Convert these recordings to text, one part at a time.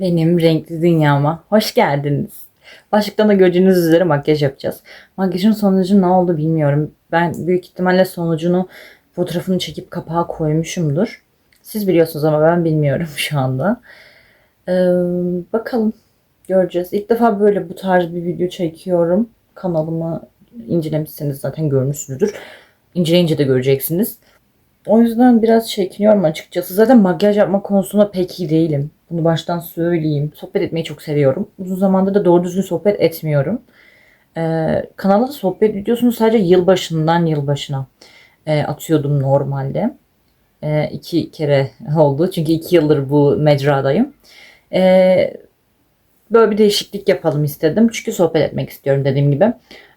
Benim renkli dünyama hoş geldiniz. Başlıktan da gördüğünüz üzere makyaj yapacağız. Makyajın sonucu ne oldu bilmiyorum. Ben büyük ihtimalle sonucunu fotoğrafını çekip kapağa koymuşumdur. Siz biliyorsunuz ama ben bilmiyorum şu anda. Ee, bakalım göreceğiz. İlk defa böyle bu tarz bir video çekiyorum. Kanalımı incelemişseniz zaten görmüşsünüzdür. İnceleyince de göreceksiniz. O yüzden biraz çekiniyorum açıkçası. Zaten makyaj yapma konusunda pek iyi değilim. Bunu baştan söyleyeyim. Sohbet etmeyi çok seviyorum. Uzun zamandır da doğru düzgün sohbet etmiyorum. Ee, kanalda da sohbet videosunu sadece yılbaşından yılbaşına e, atıyordum normalde. E, iki kere oldu. Çünkü iki yıldır bu mecradayım. E, böyle bir değişiklik yapalım istedim. Çünkü sohbet etmek istiyorum dediğim gibi.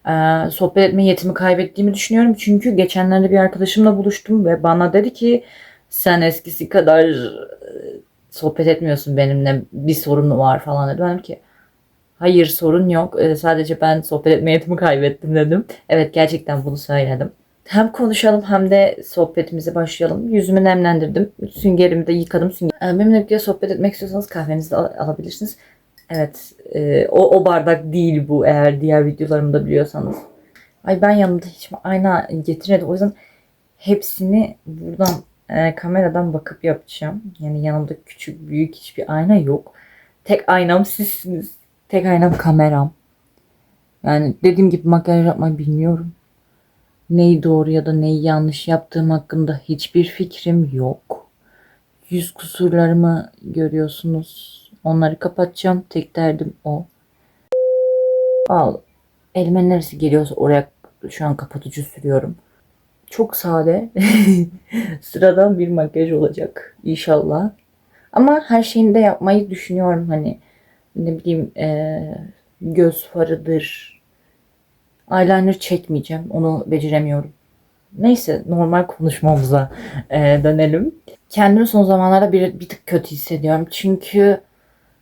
Ee, sohbet etme yetimi kaybettiğimi düşünüyorum. Çünkü geçenlerde bir arkadaşımla buluştum ve bana dedi ki sen eskisi kadar sohbet etmiyorsun benimle bir sorun var falan dedi. Ben ki hayır sorun yok Ee, sadece ben sohbet etme yetimi kaybettim dedim. Evet gerçekten bunu söyledim. Hem konuşalım hem de sohbetimize başlayalım. Yüzümü nemlendirdim. Süngerimi de yıkadım. Sünger. Benimle birlikte sohbet etmek istiyorsanız kahvenizi de al- alabilirsiniz. Evet, e, o, o bardak değil bu eğer diğer videolarımı da biliyorsanız. Ay ben yanımda hiç ayna getirmedim. O yüzden hepsini buradan e, kameradan bakıp yapacağım. Yani yanımda küçük büyük hiçbir ayna yok. Tek aynam sizsiniz. Tek aynam kameram. Yani dediğim gibi makyaj yapmayı bilmiyorum. Neyi doğru ya da neyi yanlış yaptığım hakkında hiçbir fikrim yok. Yüz kusurlarımı görüyorsunuz. Onları kapatacağım. Tek derdim o. Al. Elime neresi geliyorsa oraya şu an kapatıcı sürüyorum. Çok sade. Sıradan bir makyaj olacak inşallah. Ama her şeyini de yapmayı düşünüyorum. Hani ne bileyim eee, göz farıdır. Eyeliner çekmeyeceğim. Onu beceremiyorum. Neyse normal konuşmamıza eee, dönelim. Kendimi son zamanlarda bir, bir tık kötü hissediyorum. Çünkü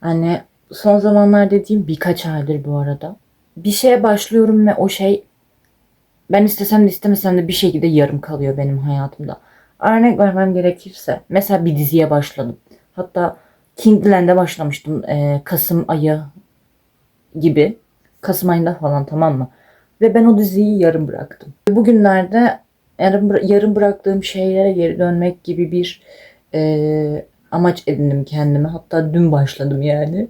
Hani son zamanlar dediğim birkaç aydır bu arada. Bir şeye başlıyorum ve o şey ben istesem de istemesem de bir şekilde yarım kalıyor benim hayatımda. Örnek vermem gerekirse mesela bir diziye başladım. Hatta Kingland'e başlamıştım eee, Kasım ayı gibi. Kasım ayında falan tamam mı? Ve ben o diziyi yarım bıraktım. Bugünlerde yarım, yarım bıraktığım şeylere geri dönmek gibi bir eee, amaç edindim kendime. Hatta dün başladım yani.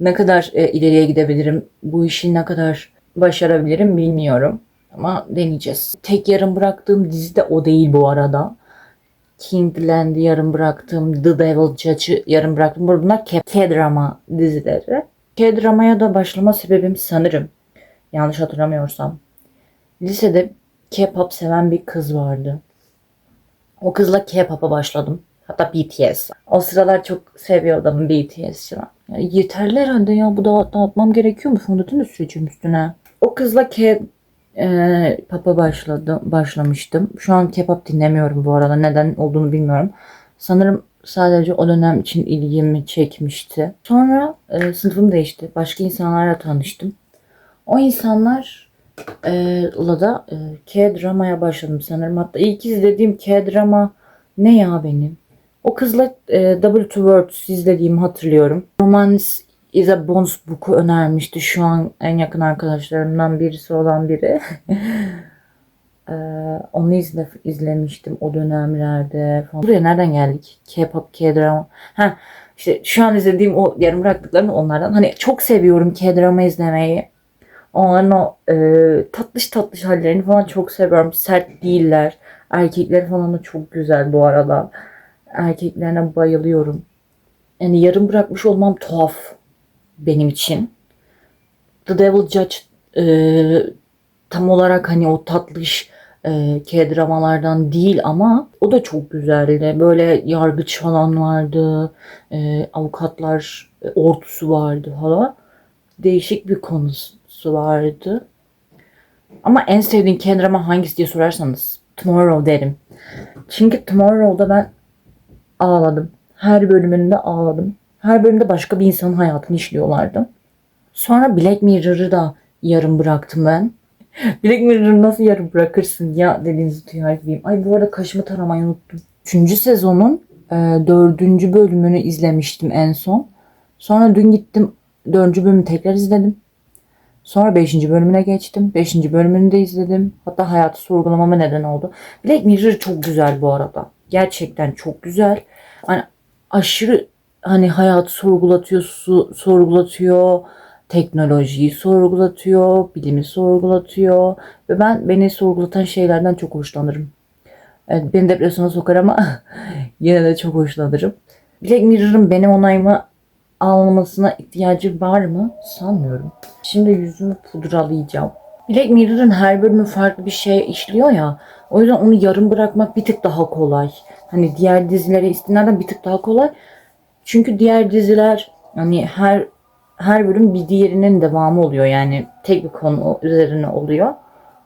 Ne kadar e, ileriye gidebilirim, bu işi ne kadar başarabilirim bilmiyorum. Ama deneyeceğiz. Tek yarım bıraktığım dizi de o değil bu arada. Kingland'i yarım bıraktım. The Devil Judge'ı yarım bıraktım. Bunlar K-drama dizileri. K-dramaya da başlama sebebim sanırım. Yanlış hatırlamıyorsam. Lisede K-pop seven bir kız vardı. O kızla K-pop'a başladım. Hatta BTS. O sıralar çok seviyordum BTS'i. Yani yeterli herhalde ya. Bu da dağıtmam gerekiyor mu? Fondöten de süreceğim üstüne. O kızla K e, pop'a başladım, başlamıştım. Şu an K-pop dinlemiyorum bu arada. Neden olduğunu bilmiyorum. Sanırım sadece o dönem için ilgimi çekmişti. Sonra e, sınıfım değişti. Başka insanlarla tanıştım. O insanlar e, la da e, K-dramaya başladım sanırım. Hatta ilk izlediğim K-drama ne ya benim? O kızla e, Double to Words izlediğimi hatırlıyorum. Romance is a Bones Book'u önermişti. Şu an en yakın arkadaşlarımdan birisi olan biri. E, onu izle, izlemiştim o dönemlerde. Buraya nereden geldik? K-pop, K-drama. Ha, işte şu an izlediğim o yarım bıraktıklarım onlardan. Hani çok seviyorum K-drama izlemeyi. Onların o e, tatlış tatlış hallerini falan çok seviyorum. Sert değiller. Erkekleri falan da çok güzel bu arada. Erkeklerine bayılıyorum. Yani yarım bırakmış olmam tuhaf benim için. The Devil Judge e, tam olarak hani o tatlış e, K-dramalardan değil ama o da çok güzeldi. Böyle yargıç falan vardı. E, avukatlar e, ordusu vardı falan. Değişik bir konusu vardı. Ama en sevdiğin K-drama hangisi diye sorarsanız Tomorrow derim. Çünkü Tomorrow'da ben ağladım. Her bölümünde ağladım. Her bölümde başka bir insanın hayatını işliyorlardı. Sonra Black Mirror'ı da yarım bıraktım ben. Black Mirror'ı nasıl yarım bırakırsın ya dediğinizi duyar gibiyim. Ay bu arada kaşımı taramayı unuttum. Üçüncü sezonun e, dördüncü bölümünü izlemiştim en son. Sonra dün gittim dördüncü bölümü tekrar izledim. Sonra 5. bölümüne geçtim. 5. bölümünü de izledim. Hatta hayatı sorgulamama neden oldu. Black Mirror çok güzel bu arada. Gerçekten çok güzel. Hani aşırı hani hayatı sorgulatıyor, su, sorgulatıyor, teknolojiyi sorgulatıyor, bilimi sorgulatıyor ve ben beni sorgulatan şeylerden çok hoşlanırım. Evet, beni depresyona sokar ama yine de çok hoşlanırım. Black Mirror'ın benim onayımı almasına ihtiyacı var mı? Sanmıyorum. Şimdi yüzümü pudralayacağım. Black Mirror'ın her bölümü farklı bir şey işliyor ya. O yüzden onu yarım bırakmak bir tık daha kolay. Hani diğer dizilere istinaden bir tık daha kolay. Çünkü diğer diziler hani her her bölüm bir diğerinin devamı oluyor. Yani tek bir konu üzerine oluyor.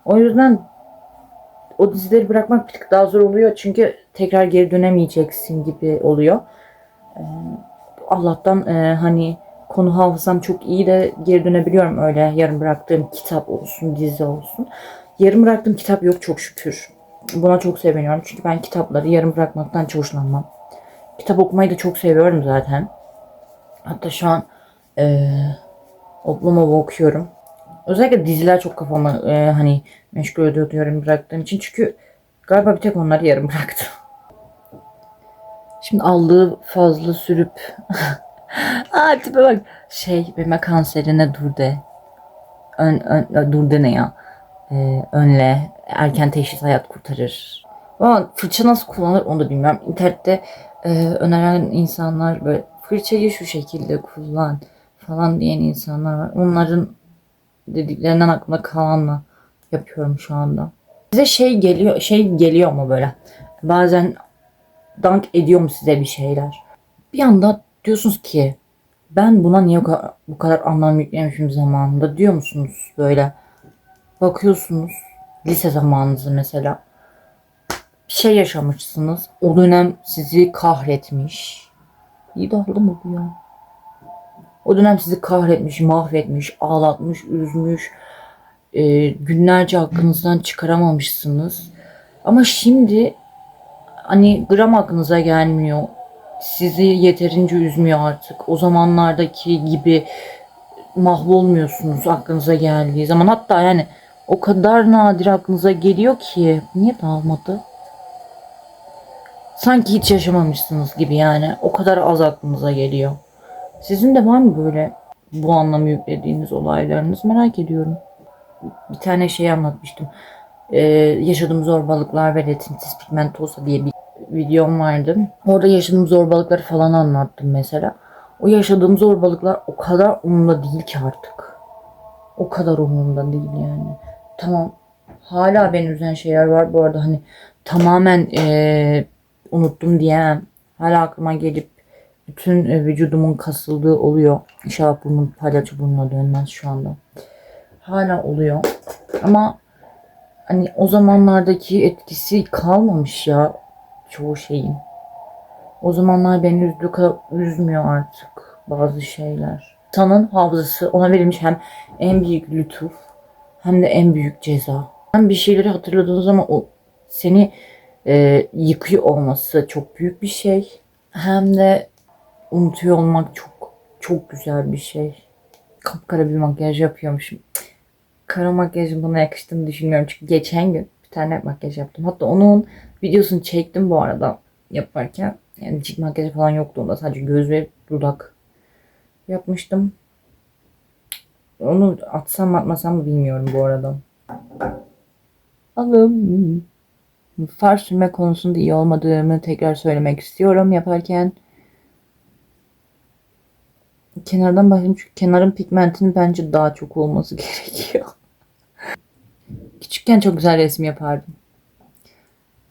O yüzden o dizileri bırakmak bir tık daha zor oluyor. Çünkü tekrar geri dönemeyeceksin gibi oluyor. Ee, Allah'tan e, hani konu hafızam çok iyi de geri dönebiliyorum öyle yarım bıraktığım kitap olsun, dizi olsun. Yarım bıraktığım kitap yok çok şükür. Buna çok seviniyorum çünkü ben kitapları yarım bırakmaktan hiç hoşlanmam. Kitap okumayı da çok seviyorum zaten. Hatta şu an e, Oblomov okuyorum. Özellikle diziler çok kafamı e, hani meşgul ediyor yarım bıraktığım için. Çünkü galiba bir tek onları yarım bıraktım. Şimdi aldığı fazla sürüp Aa tipe bak. Şey meme kanserine dur de. Ön, ön, dur de ne ya? Ee, önle. Erken teşhis hayat kurtarır. Ama fırça nasıl kullanılır onu da bilmiyorum. İnternette e, öneren insanlar böyle fırçayı şu şekilde kullan falan diyen insanlar var. Onların dediklerinden aklımda kalanla yapıyorum şu anda. Size şey geliyor, şey geliyor mu böyle? Bazen dank ediyor mu size bir şeyler? Bir anda diyorsunuz ki ben buna niye bu kadar, anlam yüklemişim zamanında diyor musunuz böyle? Bakıyorsunuz lise zamanınızı mesela bir şey yaşamışsınız. O dönem sizi kahretmiş. İyi de oldu bu ya? O dönem sizi kahretmiş, mahvetmiş, ağlatmış, üzmüş. Ee, günlerce aklınızdan çıkaramamışsınız. Ama şimdi hani gram aklınıza gelmiyor. Sizi yeterince üzmüyor artık. O zamanlardaki gibi mahvolmuyorsunuz aklınıza geldiği zaman. Hatta yani o kadar nadir aklınıza geliyor ki niye dağılmadı? Sanki hiç yaşamamışsınız gibi yani. O kadar az aklınıza geliyor. Sizin de var mı böyle bu anlamı yüklediğiniz olaylarınız merak ediyorum. Bir tane şey anlatmıştım. Ee, yaşadığım zorbalıklar ve retinsiz pigmentosa diye bir videom vardı. Orada yaşadığım zorbalıkları falan anlattım mesela. O yaşadığım zorbalıklar o kadar umurumda değil ki artık. O kadar umurumda değil yani. Tamam hala beni üzen şeyler var bu arada hani tamamen eee, unuttum diyemem. Hala aklıma gelip bütün e, vücudumun kasıldığı oluyor. İnşallah burnum palyaço burnuna dönmez şu anda. Hala oluyor. Ama hani o zamanlardaki etkisi kalmamış ya çoğu şeyin. O zamanlar beni kadar üzmüyor artık bazı şeyler. İnsanın hafızası ona verilmiş hem en büyük lütuf hem de en büyük ceza. Hem bir şeyleri hatırladığın zaman o seni e, yıkıyor olması çok büyük bir şey. Hem de unutuyor olmak çok çok güzel bir şey. Kapkara bir makyaj yapıyormuşum. Kara makyajın bana yakıştığını düşünmüyorum. Çünkü geçen gün bir tane makyaj yaptım. Hatta onun videosunu çektim bu arada yaparken. Yani cilt makyajı falan yoktu onda. Sadece göz ve dudak yapmıştım. Onu atsam atmasam mı bilmiyorum bu arada. Alım. Far sürme konusunda iyi olmadığımı tekrar söylemek istiyorum yaparken. Kenardan başlayayım çünkü kenarın pigmentinin bence daha çok olması gerekiyor. Küçükken çok güzel resim yapardım.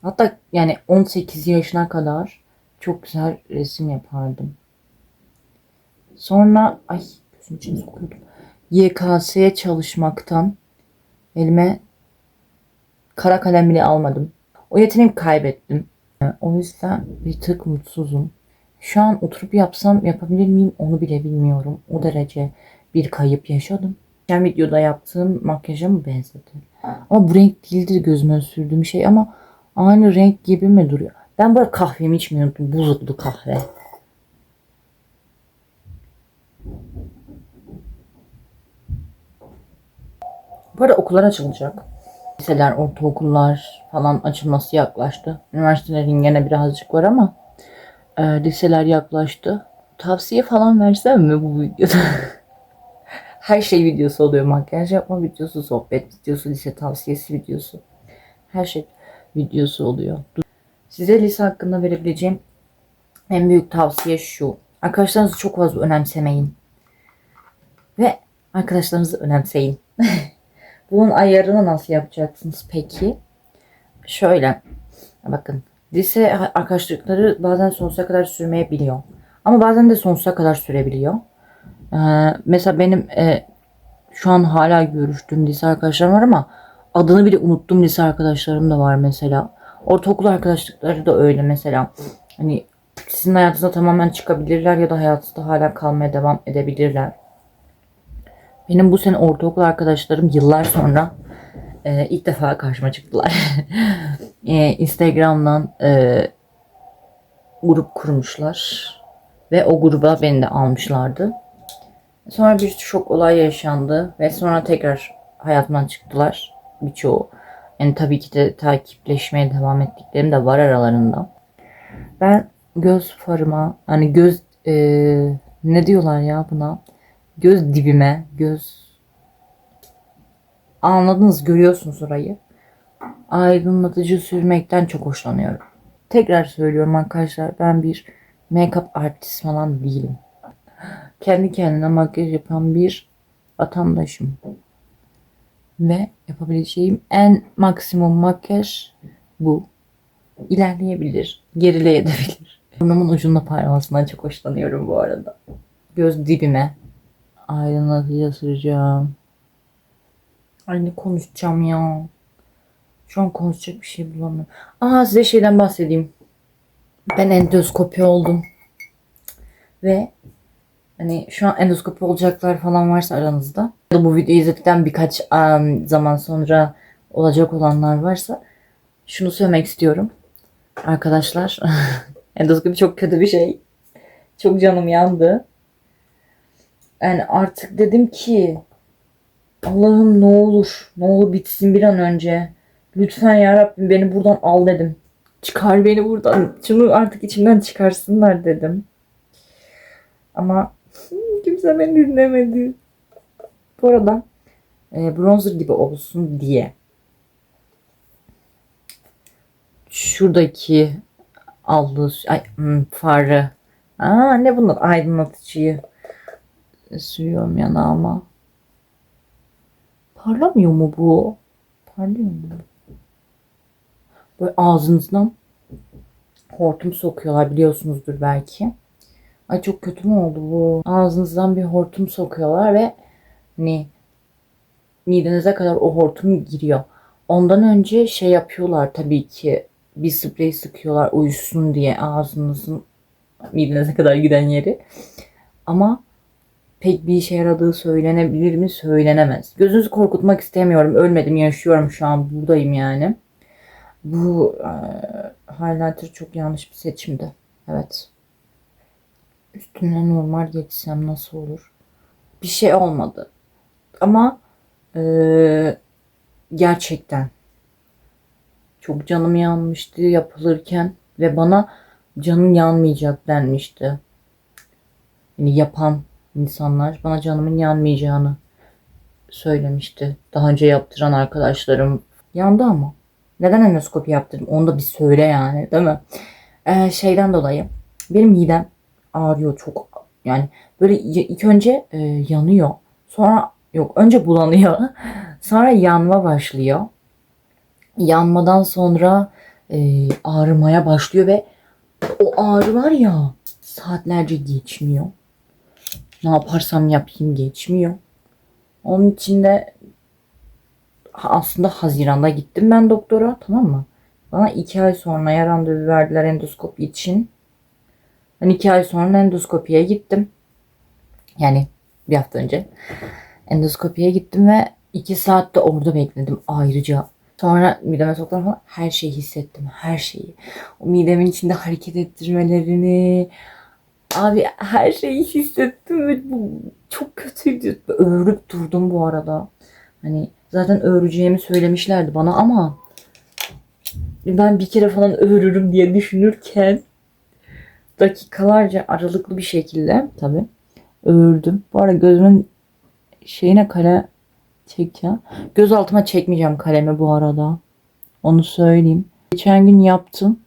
Hatta yani 18 yaşına kadar çok güzel resim yapardım. Sonra ay gözüm içine sokuyordum. YKS'ye çalışmaktan elime kara kalem bile almadım. O yeteneğimi kaybettim. Ee, o yüzden bir tık mutsuzum. Şu an oturup yapsam yapabilir miyim onu bile bilmiyorum. O derece bir kayıp yaşadım. Geçen videoda yaptığım makyaja mı benzedi? Ama bu renk değildir gözüme sürdüğüm şey ama aynı renk gibi mi duruyor? Ben burada kahvemi içmeyi unuttum. Buzlu kahve. Bu arada okullar açılacak. Liseler, ortaokullar falan açılması yaklaştı. Üniversitelerin gene birazcık var ama e, liseler yaklaştı. Tavsiye falan versem mi bu videoda? Her şey videosu oluyor. Makyaj yapma videosu, sohbet videosu, lise tavsiyesi videosu. Her şey videosu oluyor. Size lise hakkında verebileceğim en büyük tavsiye şu. Arkadaşlarınızı çok fazla önemsemeyin. Ve arkadaşlarınızı önemseyin. Bunun ayarını nasıl yapacaksınız peki? Şöyle. Bakın. Lise arkadaşlıkları bazen sonsuza kadar sürmeyebiliyor. Ama bazen de sonsuza kadar sürebiliyor. Ee, mesela benim e, şu an hala görüştüğüm lise arkadaşlarım var ama adını bile unuttum lise arkadaşlarım da var mesela. Ortaokul arkadaşlıkları da öyle mesela. Hani sizin hayatınızda tamamen çıkabilirler ya da hayatınızda hala kalmaya devam edebilirler. Benim bu sene ortaokul arkadaşlarım yıllar sonra e, ilk defa karşıma çıktılar. e, Instagram'dan e, grup kurmuşlar ve o gruba beni de almışlardı. Sonra bir şok olay yaşandı ve sonra tekrar hayatımdan çıktılar birçoğu. Yani tabii ki de takipleşmeye devam ettiklerim de var aralarında. Ben göz farıma hani göz e, ne diyorlar ya buna? Göz dibime, göz anladınız görüyorsunuz orayı. Aydınlatıcı sürmekten çok hoşlanıyorum. Tekrar söylüyorum arkadaşlar ben bir make-up artist falan değilim. Kendi kendine makyaj yapan bir vatandaşım. Ve yapabileceğim en maksimum makyaj bu. İlerleyebilir, gerileyebilir. Burnumun ucunda parlamasından çok hoşlanıyorum bu arada. Göz dibime aydınlatıcı süreceğim. Ay ne konuşacağım ya. Şu an konuşacak bir şey bulamıyorum. Aa size şeyden bahsedeyim. Ben endoskopi oldum. Ve hani şu an endoskopi olacaklar falan varsa aranızda. Ya da bu videoyu izledikten birkaç um, zaman sonra olacak olanlar varsa şunu söylemek istiyorum. Arkadaşlar endoskopi çok kötü bir şey. Çok canım yandı. Yani artık dedim ki Allah'ım ne olur ne olur bitsin bir an önce. Lütfen ya Rabbim beni buradan al dedim. Çıkar beni buradan. Şunu artık içimden çıkarsınlar dedim. Ama kimse beni dinlemedi. Bu arada e, bronzer gibi olsun diye şuradaki aldığı ay, hmm, farı Aa, ne bunlar aydınlatıcıyı sürüyorum yanağıma. Parlamıyor mu bu? Parlıyor mu? Böyle ağzınızdan hortum sokuyorlar biliyorsunuzdur belki. Ay çok kötü mü oldu bu? Ağzınızdan bir hortum sokuyorlar ve hani midenize kadar o hortum giriyor. Ondan önce şey yapıyorlar tabii ki bir sprey sıkıyorlar uyusun diye ağzınızın midenize kadar giden yeri. Ama pek bir işe yaradığı söylenebilir mi? Söylenemez. Gözünüzü korkutmak istemiyorum. Ölmedim, yaşıyorum şu an. Buradayım yani. Bu e, highlighter çok yanlış bir seçimdi. Evet. Üstüne normal geçsem nasıl olur? Bir şey olmadı. Ama e, gerçekten çok canım yanmıştı yapılırken ve bana canın yanmayacak denmişti. Yani yapan insanlar bana canımın yanmayacağını söylemişti. Daha önce yaptıran arkadaşlarım yandı ama. Neden endoskopi yaptırdım? Onu da bir söyle yani değil mi? Ee, şeyden dolayı benim midem ağrıyor çok. Yani böyle ilk önce e, yanıyor. Sonra yok önce bulanıyor. Sonra yanma başlıyor. Yanmadan sonra e, ağrımaya başlıyor ve o ağrı var ya saatlerce geçmiyor. Ne yaparsam yapayım geçmiyor. Onun için de aslında Haziran'da gittim ben doktora tamam mı? Bana iki ay sonra randevu verdiler endoskopi için. Ben iki ay sonra endoskopiye gittim. Yani bir hafta önce. Endoskopiye gittim ve iki saatte orada bekledim ayrıca. Sonra mideme soktular falan her şeyi hissettim. Her şeyi. O midemin içinde hareket ettirmelerini, Abi her şeyi hissettim ve bu çok kötüydü. Öğürüp durdum bu arada. Hani Zaten öreceğimi söylemişlerdi bana ama ben bir kere falan örürüm diye düşünürken dakikalarca aralıklı bir şekilde tabi ördüm. Bu arada gözümün şeyine kale çekeceğim. Göz altıma çekmeyeceğim kalemi bu arada. Onu söyleyeyim. Geçen gün yaptım.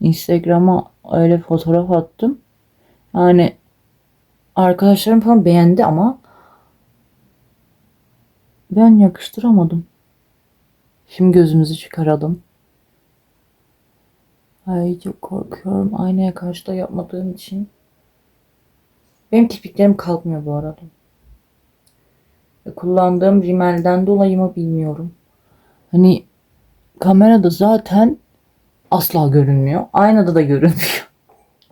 Instagram'a öyle fotoğraf attım. Yani arkadaşlarım falan beğendi ama ben yakıştıramadım. Şimdi gözümüzü çıkaralım. Ay çok korkuyorum. Aynaya karşı da yapmadığım için. Benim kirpiklerim kalkmıyor bu arada. Ve kullandığım rimelden dolayı mı bilmiyorum. Hani kamerada zaten asla görünmüyor. Aynada da görünmüyor.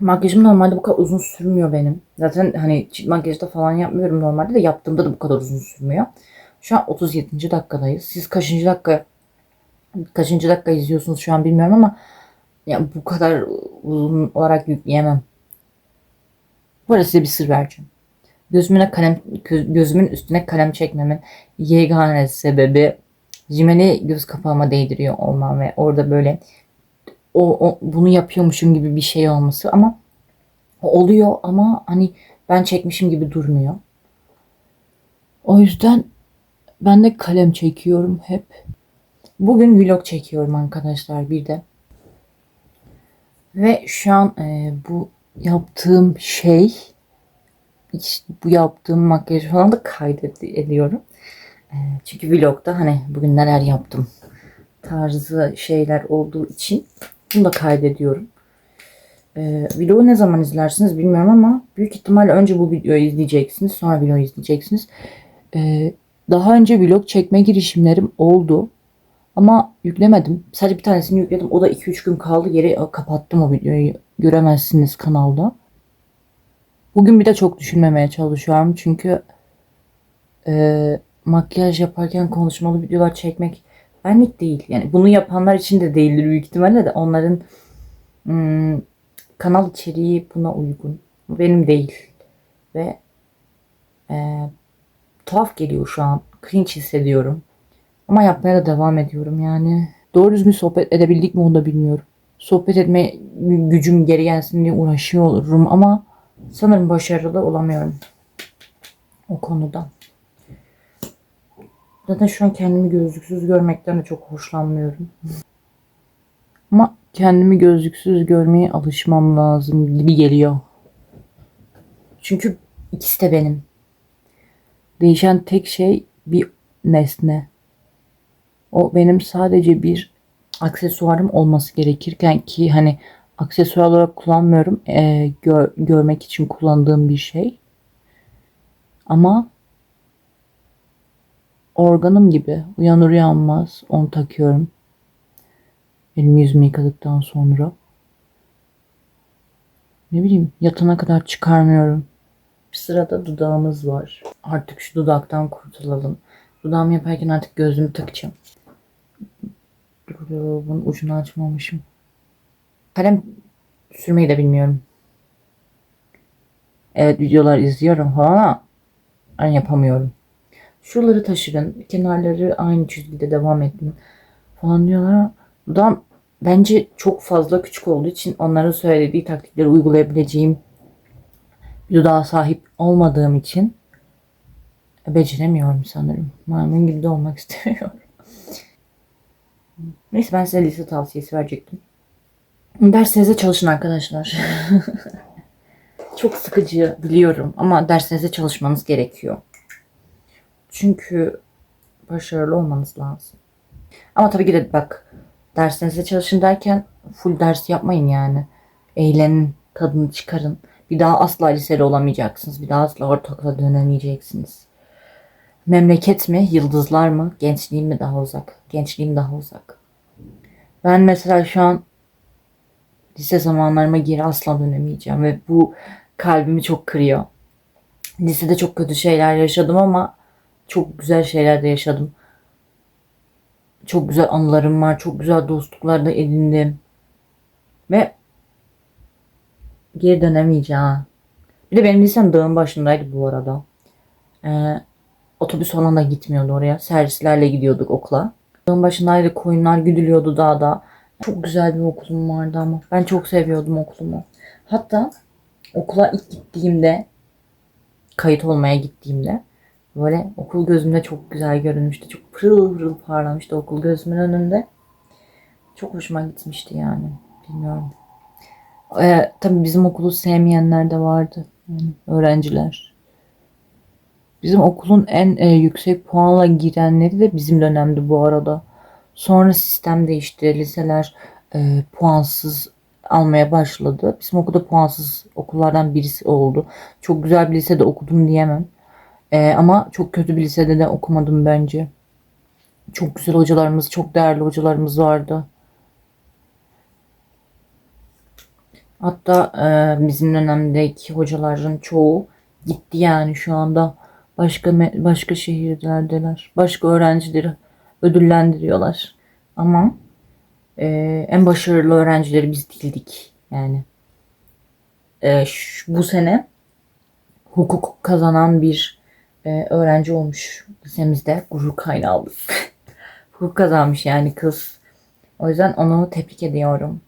Makyajım normalde bu kadar uzun sürmüyor benim. Zaten hani çift makyajda falan yapmıyorum normalde de yaptığımda da bu kadar uzun sürmüyor. Şu an 37. dakikadayız. Siz kaçıncı dakika kaçıncı dakika izliyorsunuz şu an bilmiyorum ama ya bu kadar uzun olarak yükleyemem. Bu arada size bir sır vereceğim. Gözümüne kalem, gö- gözümün üstüne kalem çekmemin yegane sebebi rimeli göz kapağıma değdiriyor olmam ve orada böyle o, o bunu yapıyormuşum gibi bir şey olması ama oluyor ama hani ben çekmişim gibi durmuyor. O yüzden ben de kalem çekiyorum hep. Bugün vlog çekiyorum arkadaşlar bir de. Ve şu an e, bu yaptığım şey işte bu yaptığım makyaj falan da kaydediyorum. E, çünkü vlogda hani bugün neler yaptım tarzı şeyler olduğu için bunu da kaydediyorum. E, vlogu ne zaman izlersiniz bilmiyorum ama büyük ihtimalle önce bu videoyu izleyeceksiniz. Sonra vlogu izleyeceksiniz. E, daha önce vlog çekme girişimlerim oldu. Ama yüklemedim. Sadece bir tanesini yükledim. O da 2-3 gün kaldı. Geri kapattım o videoyu. Göremezsiniz kanalda. Bugün bir de çok düşünmemeye çalışıyorum. Çünkü e, makyaj yaparken konuşmalı videolar çekmek benlik değil. Yani bunu yapanlar için de değildir büyük ihtimalle de. Onların hmm, kanal içeriği buna uygun. Benim değil. Ve e, tuhaf geliyor şu an. Cringe hissediyorum. Ama yapmaya da devam ediyorum yani. Doğru düzgün sohbet edebildik mi onu da bilmiyorum. Sohbet etme gücüm geri gelsin diye uğraşıyorum ama sanırım başarılı olamıyorum. O konuda. Zaten şu an kendimi gözlüksüz görmekten de çok hoşlanmıyorum. Ama kendimi gözlüksüz görmeye alışmam lazım gibi geliyor. Çünkü ikisi de benim. Değişen tek şey bir nesne. O benim sadece bir aksesuarım olması gerekirken ki hani aksesuar olarak kullanmıyorum. E, gör, görmek için kullandığım bir şey. Ama organım gibi uyanır uyanmaz onu takıyorum. Elimi yüzümü yıkadıktan sonra. Ne bileyim yatana kadar çıkarmıyorum. Bir sırada dudağımız var. Artık şu dudaktan kurtulalım. Dudağımı yaparken artık gözümü takacağım. Bunun ucunu açmamışım. Kalem sürmeyi de bilmiyorum. Evet videolar izliyorum ama ben yapamıyorum. Şuraları taşırın. Kenarları aynı çizgide devam edin falan diyorlar ama dudağım bence çok fazla küçük olduğu için onların söylediği taktikleri uygulayabileceğim bir dudağa sahip olmadığım için beceremiyorum sanırım. Maymun gibi de olmak istemiyorum. Neyse ben size lise tavsiyesi verecektim. Derslerinize çalışın arkadaşlar. Çok sıkıcı biliyorum ama derslerinize çalışmanız gerekiyor. Çünkü başarılı olmanız lazım. Ama tabii ki de bak derslerinize çalışın derken full ders yapmayın yani. Eğlenin, tadını çıkarın. Bir daha asla liseli olamayacaksınız. Bir daha asla ortaokula dönemeyeceksiniz. Memleket mi, yıldızlar mı, gençliğim mi daha uzak? Gençliğim daha uzak. Ben mesela şu an lise zamanlarıma geri asla dönemeyeceğim ve bu kalbimi çok kırıyor. Lisede çok kötü şeyler yaşadım ama çok güzel şeyler de yaşadım. Çok güzel anılarım var, çok güzel dostluklar da edindim. Ve geri dönemeyeceğim. Bir de benim lisem dağın başındaydı bu arada. Ee, Otobüs falan da gitmiyordu oraya. Servislerle gidiyorduk okula. Dağın başındaydı koyunlar güdülüyordu dağda. Çok güzel bir okulum vardı ama. Ben çok seviyordum okulumu. Hatta okula ilk gittiğimde kayıt olmaya gittiğimde böyle okul gözümde çok güzel görünmüştü. Çok pırıl pırıl parlamıştı okul gözümün önünde. Çok hoşuma gitmişti yani. Bilmiyorum. Ee, tabii bizim okulu sevmeyenler de vardı. Yani öğrenciler. Bizim okulun en e, yüksek puanla girenleri de bizim dönemdi bu arada. Sonra sistem değişti. Liseler e, puansız almaya başladı. Bizim okulda puansız okullardan birisi oldu. Çok güzel bir lisede okudum diyemem. E, ama çok kötü bir lisede de okumadım bence. Çok güzel hocalarımız, çok değerli hocalarımız vardı. Hatta e, bizim dönemdeki hocaların çoğu gitti yani şu anda başka başka şehirlerdeler. Başka öğrencileri ödüllendiriyorlar. Ama e, en başarılı öğrencileri biz değildik yani. E, şu- bu sene hukuk kazanan bir e, öğrenci olmuş lisemizde. Gurur kaynağı. hukuk kazanmış yani kız. O yüzden onu tebrik ediyorum.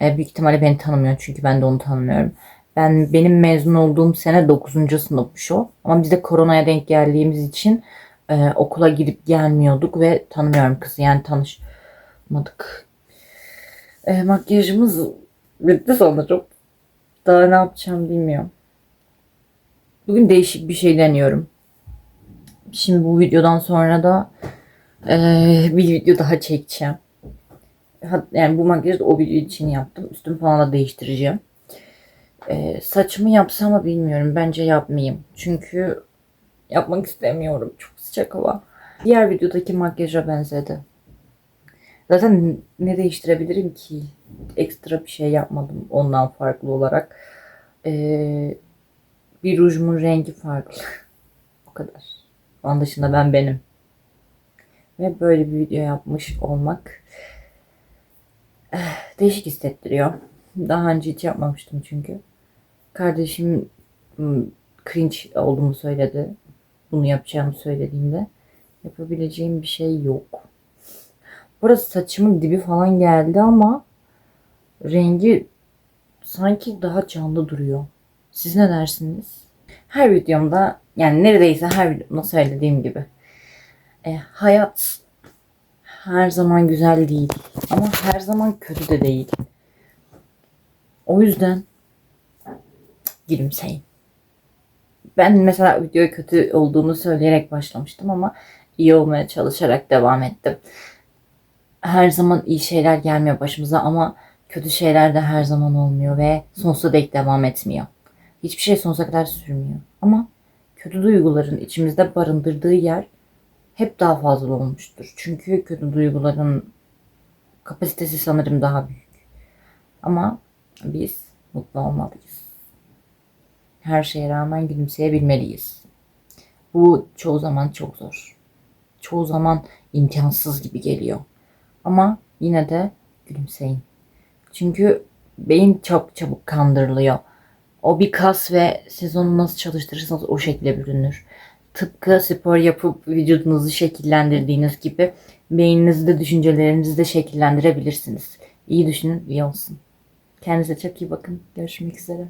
E, büyük ihtimalle beni tanımıyor çünkü ben de onu tanımıyorum. Ben benim mezun olduğum sene 9. sınıfmış o. Ama biz de koronaya denk geldiğimiz için e, okula gidip gelmiyorduk ve tanımıyorum kızı yani tanışmadık. E, makyajımız bitti sanırım. Daha ne yapacağım bilmiyorum. Bugün değişik bir şey deniyorum. Şimdi bu videodan sonra da e, bir video daha çekeceğim. Yani bu makyajı da o video için yaptım. Üstümü falan da değiştireceğim. Ee, saçımı yapsam mı bilmiyorum. Bence yapmayayım. Çünkü yapmak istemiyorum. Çok sıcak hava. Diğer videodaki makyaja benzedi. Zaten ne değiştirebilirim ki? Ekstra bir şey yapmadım ondan farklı olarak. Ee, bir rujumun rengi farklı. o kadar. Onun dışında ben benim. Ve böyle bir video yapmış olmak değişik hissettiriyor. Daha önce hiç yapmamıştım çünkü. Kardeşim cringe olduğumu söyledi. Bunu yapacağımı söylediğimde yapabileceğim bir şey yok. Burası saçımın dibi falan geldi ama rengi sanki daha canlı duruyor. Siz ne dersiniz? Her videomda yani neredeyse her videomda söylediğim gibi e, hayat her zaman güzel değil. Ama her zaman kötü de değil. O yüzden gülümseyin. Ben mesela videoya kötü olduğunu söyleyerek başlamıştım ama iyi olmaya çalışarak devam ettim. Her zaman iyi şeyler gelmiyor başımıza ama kötü şeyler de her zaman olmuyor ve sonsuza dek devam etmiyor. Hiçbir şey sonsuza kadar sürmüyor. Ama kötü duyguların içimizde barındırdığı yer hep daha fazla olmuştur. Çünkü kötü duyguların kapasitesi sanırım daha büyük. Ama biz mutlu olmalıyız. Her şeye rağmen gülümseyebilmeliyiz. Bu çoğu zaman çok zor. Çoğu zaman imkansız gibi geliyor. Ama yine de gülümseyin. Çünkü beyin çok çabuk kandırılıyor. O bir kas ve siz onu nasıl çalıştırırsanız o şekilde bürünür. Tıpkı spor yapıp vücudunuzu şekillendirdiğiniz gibi beyninizi de düşüncelerinizi de şekillendirebilirsiniz. İyi düşünün, iyi olsun. Kendinize çok iyi bakın. Görüşmek üzere.